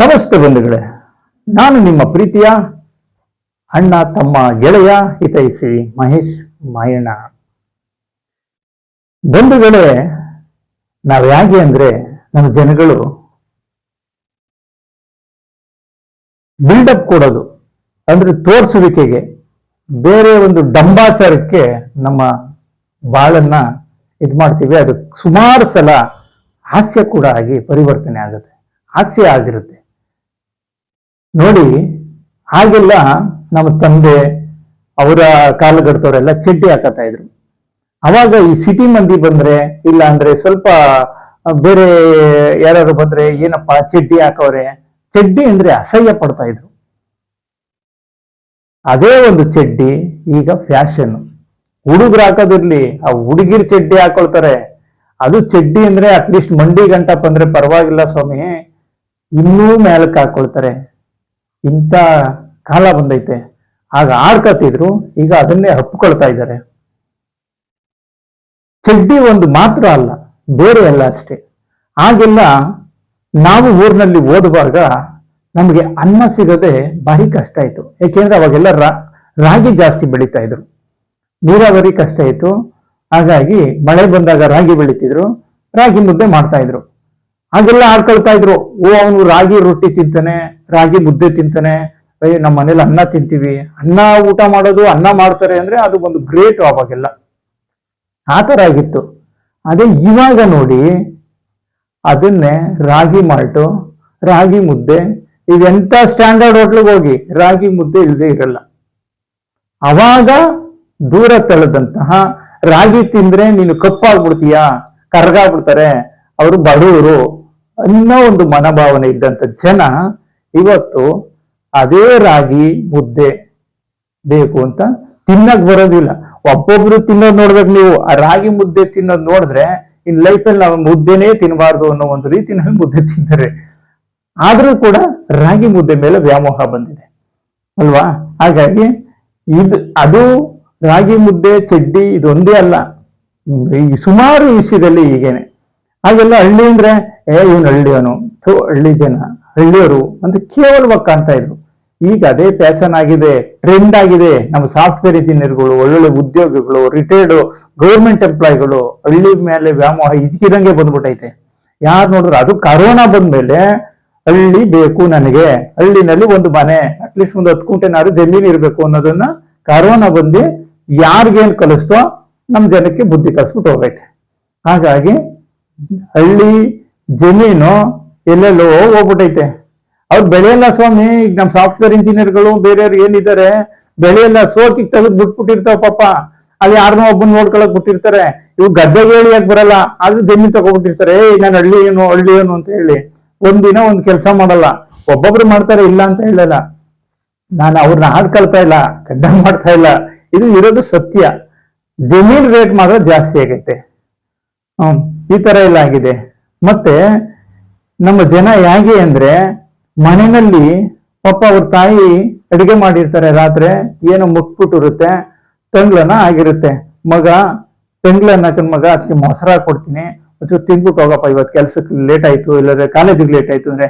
ನಮಸ್ತೆ ಬಂಧುಗಳೇ, ನಾನು ನಿಮ್ಮ ಪ್ರೀತಿಯ ಅಣ್ಣ, ತಮ್ಮ, ಗೆಳೆಯ ಹಿತೈಸಿ ಮಹೇಶ್ ಮಾಯಣ್ಣ. ಬಂಧುಗಳೇ, ನಾವು ಹೇಗೆ ಅಂದ್ರೆ ನಮ್ಮ ಜನಗಳು ಬಿಲ್ಡಪ್ ಕೊಡೋದು, ಅಂದ್ರೆ ತೋರಿಸುವಿಕೆಗೆ ಬೇರೆ ಒಂದು ಡಂಬಾಚಾರಕ್ಕೆ ನಮ್ಮ ಬಾಳನ್ನ ಇದು ಮಾಡ್ತೀವಿ. ಅದು ಸುಮಾರು ಸಲ ಹಾಸ್ಯ ಕೂಡ ಆಗಿ ಪರಿವರ್ತನೆ ಆಗುತ್ತೆ, ಹಾಸ್ಯ ಆಗಿರುತ್ತೆ. ನೋಡಿ, ಹಾಗೆಲ್ಲ ನಮ್ಮ ತಂದೆ ಅವರ ಕಾಲಘಟ್ಟದವರೆಲ್ಲ ಚಡ್ಡಿ ಹಾಕತಾ ಇದ್ರು. ಅವಾಗ ಈ ಸಿಟಿ ಮಂದಿ ಬಂದ್ರೆ, ಇಲ್ಲ ಅಂದ್ರೆ ಸ್ವಲ್ಪ ಬೇರೆ ಯಾರು ಬಂದ್ರೆ ಏನಪ್ಪಾ ಚಡ್ಡಿ ಹಾಕವ್ರೆ, ಚಡ್ಡಿ ಅಂದ್ರೆ ಅಸಹ್ಯ ಪಡ್ತಾ ಇದ್ರು. ಅದೇ ಒಂದು ಚಡ್ಡಿ ಈಗ ಫ್ಯಾಷನ್ ಹುಡುಗರು ಹಾಕೋದಿರ್ಲಿ ಆ ಹುಡುಗಿರ್ ಚಡ್ಡಿ ಹಾಕೊಳ್ತಾರೆ. ಅದು ಚಡ್ಡಿ ಅಂದ್ರೆ ಅಟ್ಲೀಸ್ಟ್ ಮಂಡಿ ಗಂಟ ಬಂದ್ರೆ ಪರವಾಗಿಲ್ಲ ಸ್ವಾಮಿ, ಇನ್ನೂ ಮೇಲಕ್ಕೆ ಹಾಕೊಳ್ತಾರೆ. ಇಂಥ ಕಾಲ ಬಂದೈತೆ. ಆಗ ಆಡ್ಕತ್ತಿದ್ರು ಈಗ ಅದನ್ನೇ ಹಪ್ಪಿಕೊಳ್ತಾ ಇದ್ದಾರೆ. ಚಡ್ಡಿ ಒಂದು ಮಾತ್ರ ಅಲ್ಲ, ಬೇರೆ ಎಲ್ಲ ಅಷ್ಟೇ. ಆಗೆಲ್ಲ ನಾವು ಊರಿನಲ್ಲಿ ಓದುವಾಗ ನಮಗೆ ಅನ್ನ ಸಿಗದೆ ಬಾರಿ ಕಷ್ಟ ಆಯಿತು. ಏಕೆಂದ್ರೆ ಅವಾಗೆಲ್ಲ ರಾಗಿ ಜಾಸ್ತಿ ಬೆಳೀತಾ ಇದ್ರು. ನೀರಾವರಿ ಕಷ್ಟ ಆಯಿತು. ಹಾಗಾಗಿ ಮಳೆ ಬಂದಾಗ ರಾಗಿ ಬೆಳಿತಿದ್ರು, ರಾಗಿ ಮುದ್ದೆ ಮಾಡ್ತಾ ಇದ್ರು. ಹಾಗೆಲ್ಲ ಆಡ್ಕೊಳ್ತಾ ಇದ್ರು. ಓ, ಅವನು ರಾಗಿ ರೊಟ್ಟಿ ತಿಂತಾನೆ ರಾಗಿ ಮುದ್ದೆ ತಿಂತಾನೆ ಅಯ್ಯ ನಮ್ಮ ಮನೇಲಿ ಅನ್ನ ತಿಂತೀವಿ. ಅನ್ನ ಊಟ ಮಾಡೋದು, ಅನ್ನ ಮಾಡ್ತಾರೆ ಅಂದ್ರೆ ಅದು ಒಂದು ಗ್ರೇಟ್ ಅವಾಗೆಲ್ಲ ಆ ಥರ ಆಗಿತ್ತು. ಅದೇ ಇವಾಗ ನೋಡಿ, ಅದನ್ನೇ ರಾಗಿ ಮಾಲ್ಟು, ರಾಗಿ ಮುದ್ದೆ ಇವೆಂತ ಸ್ಟ್ಯಾಂಡರ್ಡ್ ಹೋಟ್ಲಿಗೆ ಹೋಗಿ ರಾಗಿ ಮುದ್ದೆ ಇಲ್ಲದೆ ಇರಲ್ಲ. ಅವಾಗ ದೂರ ತಳೆದಂತಹ ರಾಗಿ ತಿಂದ್ರೆ ನೀನು ಕಪ್ಪಾಗ್ಬಿಡ್ತೀಯ, ಕರ್ಗಾಗ್ಬಿಡ್ತಾರೆ. ಅವರು ಬಡವರು ಅನ್ನೋ ಒಂದು ಮನೋಭಾವನೆ ಇದ್ದಂಥ ಜನ ಇವತ್ತು ಅದೇ ರಾಗಿ ಮುದ್ದೆ ಬೇಕು ಅಂತ ತಿನ್ನಕ್ ಬರೋದಿಲ್ಲ. ಒಬ್ಬೊಬ್ರು ತಿನ್ನೋದ್ ನೋಡ್ಬೇಕು ನೀವು. ಆ ರಾಗಿ ಮುದ್ದೆ ತಿನ್ನೋದ್ ನೋಡಿದ್ರೆ ಇನ್ ಲೈಫಲ್ಲಿ ನಾವು ಮುದ್ದೆನೇ ತಿನ್ನಬಾರ್ದು ಅನ್ನೋ ಒಂದು ರೀತಿನಲ್ಲಿ ಮುದ್ದೆ ತಿಂತಾರೆ. ಆದ್ರೂ ಕೂಡ ರಾಗಿ ಮುದ್ದೆ ಮೇಲೆ ವ್ಯಾಮೋಹ ಬಂದಿದೆ. ಅಲ್ವಾ? ಹಾಗಾಗಿ ಇದು, ಅದು ರಾಗಿ ಮುದ್ದೆ, ಚಡ್ಡಿ ಇದೊಂದೇ ಅಲ್ಲ. ಈ ಸುಮಾರು ವಿಷಯದಲ್ಲಿ ಹೀಗೇನೆ. ಹಾಗೆಲ್ಲ ಹಳ್ಳಿ ಅಂದ್ರೆ, ಏ, ಇವನು ಹಳ್ಳಿಯವನು. ಥೋ, ಹಳ್ಳಿ ಜನ. ಹಳ್ಳಿಯವರು ಅಂತ ಕೇವಲವಾಗಿ ಕಾಣ್ತಾ ಇದ್ರು. ಈಗ ಅದೇ ಫ್ಯಾಷನ್ ಆಗಿದೆ ಟ್ರೆಂಡ್ ಆಗಿದೆ. ನಮ್ಮ ಸಾಫ್ಟ್ವೇರ್ ಇಂಜಿನಿಯರ್ಗಳು ಒಳ್ಳೊಳ್ಳೆ ಉದ್ಯೋಗಿಗಳು ರಿಟೈರ್ಡ್ ಗೌರ್ಮೆಂಟ್ ಎಂಪ್ಲಾಯ್ಗಳು ಹಳ್ಳಿ ಮೇಲೆ ವ್ಯಾಮೋಹ ಇದಕ್ಕಿದಂಗೆ ಬಂದ್ಬಿಟ್ಟೈತೆ. ಯಾರು ನೋಡಿದ್ರು ಅದು ಕರೋನಾ ಬಂದ್ಮೇಲೆ ಹಳ್ಳಿ ಬೇಕು ನನಗೆ. ಹಳ್ಳಿನಲ್ಲಿ ಒಂದು ಮನೆ ಅಟ್ಲೀಸ್ಟ್ ಒಂದು ಹತ್ತು ಕುಂಟೆನಾದ್ರು ಜಮೀನು ಇರಬೇಕು ಅನ್ನೋದನ್ನ ಕರೋನಾ ಬಂದು ಯಾರಿಗೇನು ಕಲಿಸ್ತೋ ನಮ್ಮ ಜನಕ್ಕೆ ಬುದ್ಧಿ ಕಲಿಸ್ಬಿಟ್ಟು ಹೋಗೈತೆ. ಹಾಗಾಗಿ ಹಳ್ಳಿ ಜಮೀನು ಎಲ್ಲೆಲ್ಲೋ ಹೋಗ್ಬಿಟ್ಟೈತೆ. ಅವ್ರು ಬೆಳೆಯಲ್ಲ ಸ್ವಾಮಿ, ಈಗ ನಮ್ಮ ಸಾಫ್ಟ್ವೇರ್ ಇಂಜಿನಿಯರ್ಗಳು ಬೇರೆಯವ್ರು ಏನಿದ್ದಾರೆ, ಬೆಳೆಯಲ್ಲ ಸೋಕಿಗೆ ತೆಗೆದು ಬಿಟ್ಬಿಟ್ಟಿರ್ತಾವ ಪಾಪ. ಅಲ್ಲಿ ಯಾರನ್ನೋ ಒಬ್ಬನ್ ನೋಡ್ಕೊಳಕ್ ಬಿಟ್ಟಿರ್ತಾರೆ. ಇವು ಗದ್ದೆಗೆ ಹೇಳಿ ಯಾಕೆ ಬರಲ್ಲ, ಆದ್ರೂ ಜಮೀನ್ ತಗೊಬಿಟ್ಟಿರ್ತಾರೆ. ಏ ನಾನು ಹಳ್ಳಿ ಏನು ಹಳ್ಳಿ ಏನು ಅಂತ ಹೇಳಿ. ಒಂದಿನ ಒಂದ್ ಕೆಲಸ ಮಾಡಲ್ಲ. ಒಬ್ಬೊಬ್ರು ಮಾಡ್ತಾರೆ, ಇಲ್ಲ ಅಂತ ಹೇಳಲ್ಲ. ನಾನು ಅವ್ರನ್ನ ಹಾಡ್ಕೊಳ್ತಾ ಇಲ್ಲ ಖಂಡನೆ ಮಾಡ್ತಾ ಇಲ್ಲ. ಇದು ಇರೋದು ಸತ್ಯ. ಜಮೀನ್ ರೇಟ್ ಮಾತ್ರ ಜಾಸ್ತಿ ಆಗೈತೆ. ಹ್ಮ್, ಈ ತರ ಎಲ್ಲ ಆಗಿದೆ. ಮತ್ತೆ ನಮ್ಮ ಜನ ಹೇಗೆ ಅಂದ್ರೆ ಮನೆಯಲ್ಲಿ ಪಾಪ ಅವ್ರ ತಾಯಿ ಅಡಿಗೆ ಮಾಡಿರ್ತಾರೆ ರಾತ್ರಿ, ಏನೋ ಮುಟ್ಬಿಟ್ಟಿರುತ್ತೆ ತಂಗ್ಳನ ಆಗಿರುತ್ತೆ. ಮಗ, ತಂಗ್ಳನ್ನ ಹಾಕಿದ ಮಗ ಅದಕ್ಕೆ ಮೊಸರ ಕೊಡ್ತೀನಿ ಒಂಚೂರು ತಿನ್ಬಿಟ್ಟು ಹೋಗಪ್ಪ, ಇವತ್ತು ಕೆಲ್ಸಕ್ಕೆ ಲೇಟ್ ಆಯ್ತು, ಇಲ್ಲಾಂದ್ರೆ ಕಾಲೇಜಿಗೆ ಲೇಟ್ ಆಯ್ತು ಅಂದ್ರೆ,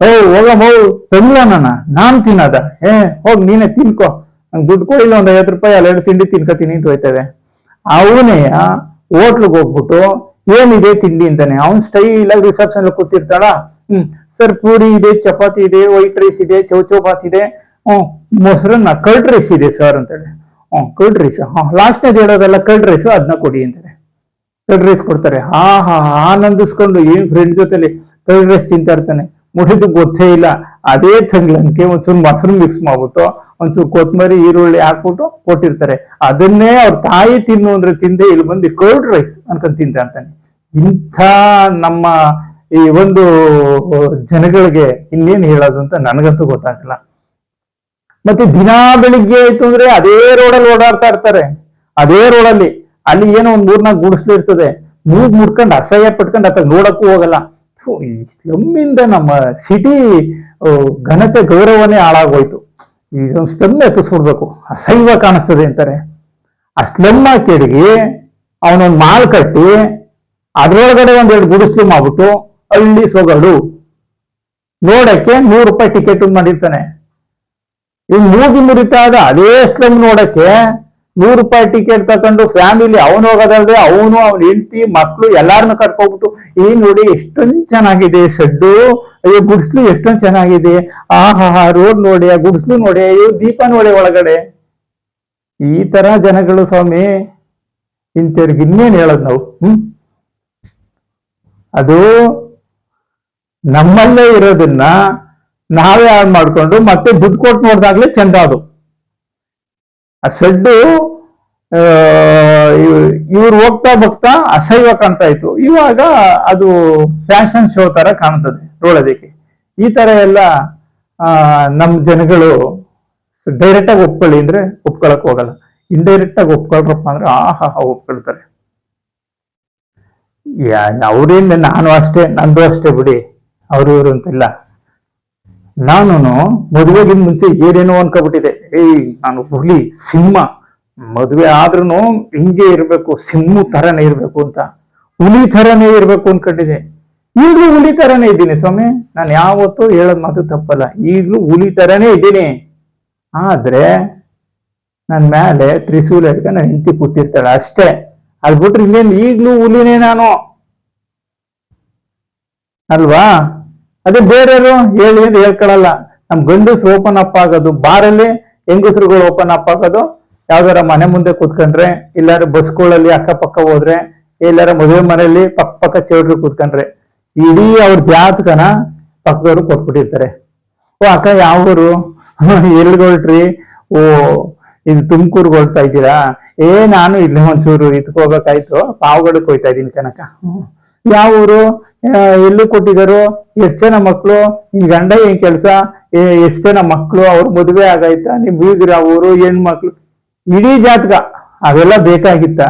ಏ, ಹೋಗಮ್ಮ, ಹೋಗು ತಂಗ್ಳನ ನಾನ್ ತಿನ್ನದ? ಏ, ಹೋಗ್, ನೀನೆ ತಿನ್ಕೋ. ನಂಗೆ ದುಡ್ಡು ಕೊಡಿಲ್ಲ ಒಂದ್ ಐವತ್ತು ರೂಪಾಯಿ ಎರಡು ತಿಂಡಿ ತಿನ್ಕೋತೀನಿ, ಅಂತ ಹೋಯ್ತವೆ. ಅವನೇ ಹೋಟ್ಲಿಗೆ ಹೋಗ್ಬಿಟ್ಟು ಏನಿದೆ ತಿಂಡಿ ಅಂತಾನೆ? ಅವ್ನ್ ಸ್ಟೈಲ್ ಆಗಿ ರಿಸೆಪ್ಷನ್ ಕೂತಿರ್ತಾಳ? ಹ್ಮ್. ಸರ್, ಪೂರಿ ಇದೆ, ಚಪಾತಿ ಇದೆ ವೈಟ್ ರೈಸ್ ಇದೆ ಚೌಚೌಬಾತ್ ಇದೆ. ಹ್ಮ್. ಮೊಸರನ್ನ ಕರ್ಡ್ ರೈಸ್ ಇದೆ ಸರ್ ಅಂತೇಳಿ. ಹ್ಮ್ ಕರ್ಡ್ ರೈಸ್ ಹಾ ಲಾಸ್ಟ್ನೇದು ಹೇಳೋದಲ್ಲ ಕರ್ಡ್ ರೈಸ್ ಅದನ್ನ ಕೊಡಿ ಅಂತಾರೆ. ಕರ್ಡ್ ರೈಸ್ ಕೊಡ್ತಾರೆ. ಹಾ ಹಾ ಆನಂದಿಸ್ಕೊಂಡು ಏನ್ ಫ್ರೆಂಡ್ ಜೊತೆಲಿ ಕರ್ಡ್ ರೈಸ್ ತಿಂತಾ ಇರ್ತಾನೆ. ಮುಟ್ಟಿದ್ದು ಗೊತ್ತೇ ಇಲ್ಲ. ಅದೇ ತಂಗ್ಲನ್ಕೆ ಒಂಚೂರು ಮೊಸರು ಮಿಕ್ಸ್ ಮಾಡ್ಬಿಟ್ಟು ಒಂಚೂರು ಕೊತ್ತಂಬರಿ ಈರುಳ್ಳಿ ಹಾಕ್ಬಿಟ್ಟು ಕೊಟ್ಟಿರ್ತಾರೆ. ಅದನ್ನೇ ಅವ್ರ ತಾಯಿ ತಿನ್ನು ಅಂದ್ರೆ ತಿಂದೆ ಇಲ್ಲಿ, ಬಂದು ಕರ್ಡ್ ರೈಸ್ ಅನ್ಕೊಂಡ್ ತಿಂತ ಅಂತಾನೆ. ಇಂಥ ನಮ್ಮ ಈ ಒಂದು ಜನಗಳಿಗೆ ಇನ್ನೇನ್ ಹೇಳೋದು ಅಂತ ನನಗಂತೂ ಗೊತ್ತಾಗಲ್ಲ ಮತ್ತೆ ದಿನಾ ಬೆಳಿಗ್ಗೆ ಆಯ್ತು ಅಂದ್ರೆ ಅದೇ ರೋಡಲ್ಲಿ ಓಡಾಡ್ತಾ ಇರ್ತಾರೆ. ಅದೇ ರೋಡಲ್ಲಿ ಅಲ್ಲಿ ಏನೋ ಒಂದ್ ಮೂರ್ನಾಲ್ಕು ಗುಡಿಸ್ಲು ಇರ್ತದೆ. ಮೂಗ್ ಮುಡ್ಕೊಂಡು ಅಸಹ್ಯ ಪಟ್ಕೊಂಡು ಅತ್ತ ನೋಡಕ್ಕೂ ಹೋಗಲ್ಲ. ಸ್ಲಮ್ಮಿಂದ ನಮ್ಮ ಸಿಟಿ ಘನತೆ ಗೌರವನೇ ಹಾಳಾಗೋಯ್ತು. ಇದೊಂದು ಸ್ಲಮ್ ಎತ್ತಿಸ್ಬಿಡ್ಬೇಕು. ಅಸಹ್ಯ ಕಾಣಿಸ್ತದೆ ಅಂತಾರೆ. ಆ ಸ್ಲಮ್ ಕೆಡಗಿ ಅವನೊಂದು ಮಾಲ್ ಕಟ್ಟಿ ಅದರೊಳಗಡೆ ಒಂದೆರಡು ಗುಡಿಸ್ಲು ಮಾಡ್ಬಿಟ್ಟು ಅಲ್ಲಿ ಸೊಗಡು ನೋಡಕ್ಕೆ ನೂರು ರೂಪಾಯಿ ಟಿಕೆಟ್ ಮಾಡಿರ್ತಾನೆ. ಈ ಮೂಗಿ ಮುರಿತಾದ ಅದೇ ಸ್ಲಮ್ ನೋಡಕ್ಕೆ ನೂರು ರೂಪಾಯಿ ಟಿಕೆಟ್ ತಕೊಂಡು ಫ್ಯಾಮಿಲಿ ಅವನು ಹೋಗೋದಲ್ದೆ, ಅವನು, ಅವ್ನ ಹೆಂಡತಿ ಮಕ್ಕಳು ಎಲ್ಲಾರನ್ನು ಕರ್ಕೊಂಡ್ಬಿಟ್ಟು ಈ ನೋಡಿ ಎಷ್ಟೊಂದು ಚೆನ್ನಾಗಿದೆ ಶೆಡ್ಡು, ಅಯ್ಯೋ ಗುಡ್ಸ್ಲು ಎಷ್ಟೊಂದು ಚೆನ್ನಾಗಿದೆ, ಆಹಾ ರೋಡ್ ನೋಡಿ, ಆ ಗುಡ್ಸ್ಲು ನೋಡಿ, ಅಯ್ಯೋ ದೀಪ ನೋಡಿ ಒಳಗಡೆ. ಈ ತರ ಜನಗಳು ಸ್ವಾಮಿ, ಇಂಥವ್ರಿಗೆ ಇನ್ನೇನ್ ಹೇಳೋದು ನಾವು, ಹ್ಮ್? ಅದು ನಮ್ಮಲ್ಲೇ ಇರೋದನ್ನ ನಾವೇ ಹಾಳು ಮಾಡ್ಕೊಂಡು ಮತ್ತೆ ದುಡ್ಡು ಕೊಟ್ಟು ನೋಡಿದಾಗ್ಲೇ ಚಂದ ಅದು. ಆ ಸೆಡ್ಡು ಇವ್ರು ಹೋಗ್ತಾ ಹೋಗ್ತಾ ಅಸಹ್ಯ ಕಾಣ್ತಾ ಇತ್ತು. ಇವಾಗ ಅದು ಫ್ಯಾಷನ್ ಶೋ ತರ ಕಾಣ್ತದೆ ನೋಡೋದಕ್ಕೆ. ಈ ತರ ಎಲ್ಲ ನಮ್ಮ ಜನಗಳು ಡೈರೆಕ್ಟ್ ಆಗಿ ಒಪ್ಕೊಳ್ಳಿ ಅಂದ್ರೆ ಒಪ್ಕೊಳಕ್ ಹೋಗಲ್ಲ. ಇಂಡೈರೆಕ್ಟ್ ಆಗಿ ಒಪ್ಕೊಳ್ರಪ್ಪ ಅಂದ್ರೆ ಆಹಾ ಒಪ್ಕೊಳ್ತಾರೆ. ಅವ್ರೇನ್, ನಾನು ಅಷ್ಟೇ, ನಂದು ಅಷ್ಟೇ ಬಿಡಿ. ಅವ್ರ, ಇವರು ಅಂತಿಲ್ಲ. ನಾನು ಮದುವೆಗಿಂತ ಮುಂಚೆ ಏನೇನೋ ಅನ್ಕೊಬಿಟ್ಟಿದೆ ಏಯ್, ನಾನು ಹುಲಿ ಸಿಂಹ ಮದುವೆ ಆದ್ರೂ ಹಿಂಗೆ ಇರಬೇಕು ಸಿಂಹ ತರನೇ ಇರಬೇಕು ಅಂತ. ಹುಲಿ ತರನೇ ಇರಬೇಕು ಅನ್ಕೊಂಡಿದ್ದೆ. ಈಗಲೂ ಹುಲಿ ತರನೇ ಇದ್ದೀನಿ ಸ್ವಾಮಿ. ನಾನು ಯಾವತ್ತೂ ಹೇಳೋದ್ ಮಾತು ತಪ್ಪಲ್ಲ. ಈಗಲೂ ಹುಲಿ ತರನೇ ಇದ್ದೀನಿ. ಆದ್ರೆ ನನ್ನ ಮೇಲೆ ತ್ರಿಶೂಲ ಹಿಡ್ಕೊಂಡು ನನ್ನ ಹೆಂಡತಿ ಕೂತಿರ್ತಾಳೆ ಅಷ್ಟೇ. ಅದ್ ಬಿಟ್ರೆ ಇನ್ನೇನು ಈಗಲೂ ಹುಲಿನೇ ನಾನು. ಅಲ್ವಾ? ಅದೇ ಬೇರೆಯವರು ಹೇಳಿ ಅಂತ ಹೇಳ್ಕೊಳಲ್ಲ. ನಮ್ ಗಂಡಸ್ ಓಪನ್ ಅಪ್ ಆಗೋದು ಬಾರಲ್ಲಿ, ಹೆಂಗಸರುಗಳು ಓಪನ್ ಅಪ್ ಆಗೋದು, ಯಾವ್ದಾರ ಮನೆ ಮುಂದೆ ಕೂತ್ಕೊಂಡ್ರೆ ಇಲ್ಲಾರ ಬಸ್ಗಳಲ್ಲಿ ಅಕ್ಕಪಕ್ಕ ಹೋದ್ರೆ ಎಲ್ಲಾರ ಮದುವೆ ಮನೆಯಲ್ಲಿ ಪಕ್ಕ ಪಕ್ಕ ಚೌಟ್ರಿ ಕೂತ್ಕೊಂಡ್ರೆ, ಇಡೀ ಅವ್ರ ಜಾತಕನ ಪಕ್ಕದವ್ರು ಕೊಟ್ಬಿಟ್ಟಿರ್ತಾರೆ. ಓ, ಅಕ್ಕ ಯಾವ ಎಲ್ಲಿಗೆ ಓ, ಇದು ತುಮಕೂರ್ಗೆ ಹೊಳ್ತಾ ಇದ್ದೀರಾ? ಏ, ನಾನು ಇಲ್ಲಿ ಒಂಚೂರು ಇದಕ್ಕೆ ಹೋಗ್ಬೇಕಾಯ್ತು ಹೋಯ್ತಾ ಇದ್ದೀನಿ ಕನಕ. ಯಾವ ಊರು ಎಲ್ಲೂ ಕೊಟ್ಟಿದ್ದಾರೆ, ಎಷ್ಟ್ ಜನ ಮಕ್ಕಳು ನಿನ್ ಗಂಡ ಏನ್ ಕೆಲಸ ಎಷ್ಟು ಜನ ಮಕ್ಕಳು ಅವ್ರ ಮದುವೆ ಆಗೈತಾ ನಿಮ್ ಬೀಗ್ರ ಊರು, ಹೆಣ್ಮಕ್ಳು, ಇಡೀ ಜಾತಕ, ಅವೆಲ್ಲ ಬೇಕಾಗಿತ್ತ?